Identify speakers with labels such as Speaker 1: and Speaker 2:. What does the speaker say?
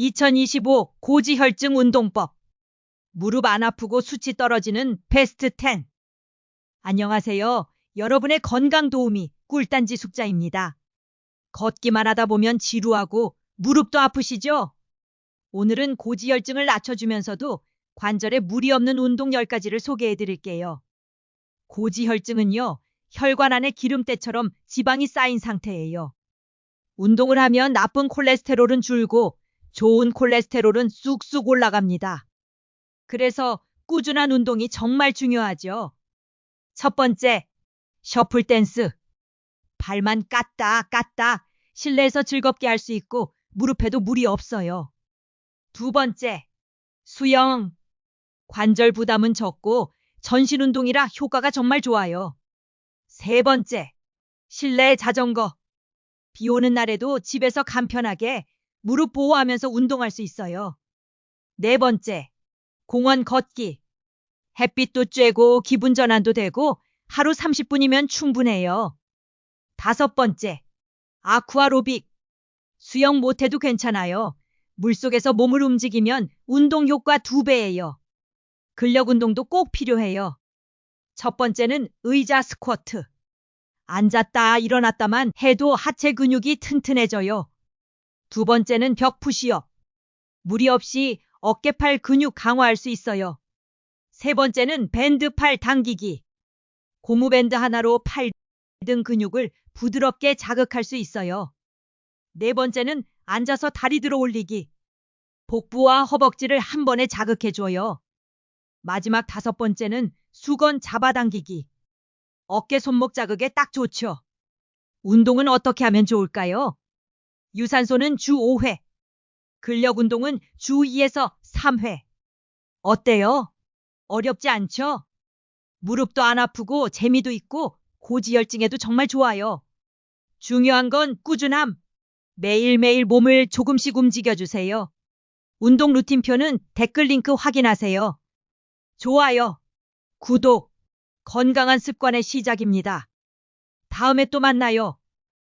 Speaker 1: 2025 고지혈증 운동법. 무릎 안 아프고 수치 떨어지는 베스트 10. 안녕하세요. 여러분의 건강 도우미 꿀단지 숙자입니다. 걷기만 하다 보면 지루하고 무릎도 아프시죠? 오늘은 고지혈증을 낮춰주면서도 관절에 무리 없는 운동 10가지를 소개해 드릴게요. 고지혈증은요, 혈관 안에 기름때처럼 지방이 쌓인 상태예요. 운동을 하면 나쁜 콜레스테롤은 줄고 좋은 콜레스테롤은 쑥쑥 올라갑니다. 그래서 꾸준한 운동이 정말 중요하죠. 첫 번째, 셔플 댄스. 발만 깠다 깠다 실내에서 즐겁게 할 수 있고 무릎에도 무리 없어요. 두 번째, 수영. 관절 부담은 적고 전신 운동이라 효과가 정말 좋아요. 세 번째, 실내 자전거. 비 오는 날에도 집에서 간편하게 무릎 보호하면서 운동할 수 있어요. 네 번째, 공원 걷기. 햇빛도 쬐고 기분 전환도 되고 하루 30분이면 충분해요. 다섯 번째, 아쿠아로빅. 수영 못해도 괜찮아요. 물속에서 몸을 움직이면 운동 효과 두 배예요. 근력 운동도 꼭 필요해요. 첫 번째는 의자 스쿼트. 앉았다 일어났다만 해도 하체 근육이 튼튼해져요. 두 번째는 벽 푸시업. 무리 없이 어깨팔 근육 강화할 수 있어요. 세 번째는 밴드 팔 당기기. 고무밴드 하나로 팔 등 근육을 부드럽게 자극할 수 있어요. 네 번째는 앉아서 다리 들어 올리기. 복부와 허벅지를 한 번에 자극해줘요. 마지막 다섯 번째는 수건 잡아당기기. 어깨 손목 자극에 딱 좋죠. 운동은 어떻게 하면 좋을까요? 유산소는 주 5회. 근력 운동은 주 2에서 3회. 어때요? 어렵지 않죠? 무릎도 안 아프고 재미도 있고 고지혈증에도 정말 좋아요. 중요한 건 꾸준함. 매일매일 몸을 조금씩 움직여주세요. 운동 루틴표는 댓글 링크 확인하세요. 좋아요. 구독. 건강한 습관의 시작입니다. 다음에 또 만나요.